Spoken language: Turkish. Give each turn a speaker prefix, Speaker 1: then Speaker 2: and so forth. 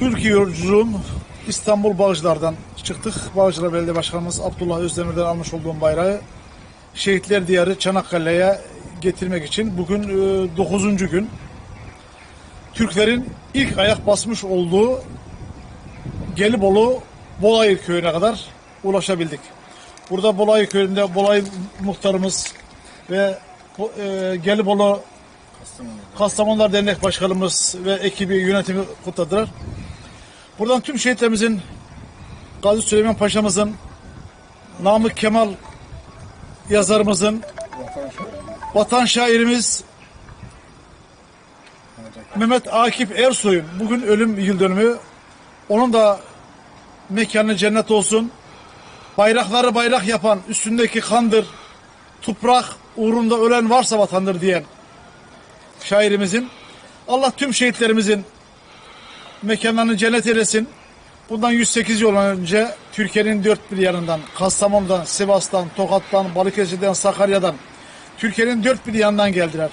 Speaker 1: Bugünkü yolculuğum İstanbul Bağcılar'dan çıktık. Bağcılar Belediye Başkanımız Abdullah Özdemir'den almış olduğum bayrağı Şehitler Diyarı Çanakkale'ye getirmek için bugün 9. gün. Türklerin ilk ayak basmış olduğu Gelibolu Bolayır köyüne kadar ulaşabildik. Burada Bolayır köyünde Bolayır muhtarımız ve e, Gelibolu Kastamonular Dernek Başkanımız ve ekibi yönetimi kutladılar. Buradan tüm şehitlerimizin Gazi Süleyman Paşa'mızın Namık Kemal yazarımızın vatan şairimiz Mehmet Akif Ersoy'un bugün ölüm yıl dönümü. Onun da mekanı cennet olsun. Bayrakları bayrak yapan üstündeki kandır, toprak uğrunda ölen varsa vatandır diyen şairimizin. Allah tüm şehitlerimizin mekanlarını cennet eylesin. Bundan 108 yıl önce Türkiye'nin dört bir yanından, Kastamonu'dan, Sivas'tan, Tokat'tan, Balıkesir'den, Sakarya'dan, Türkiye'nin dört bir yanından geldiler.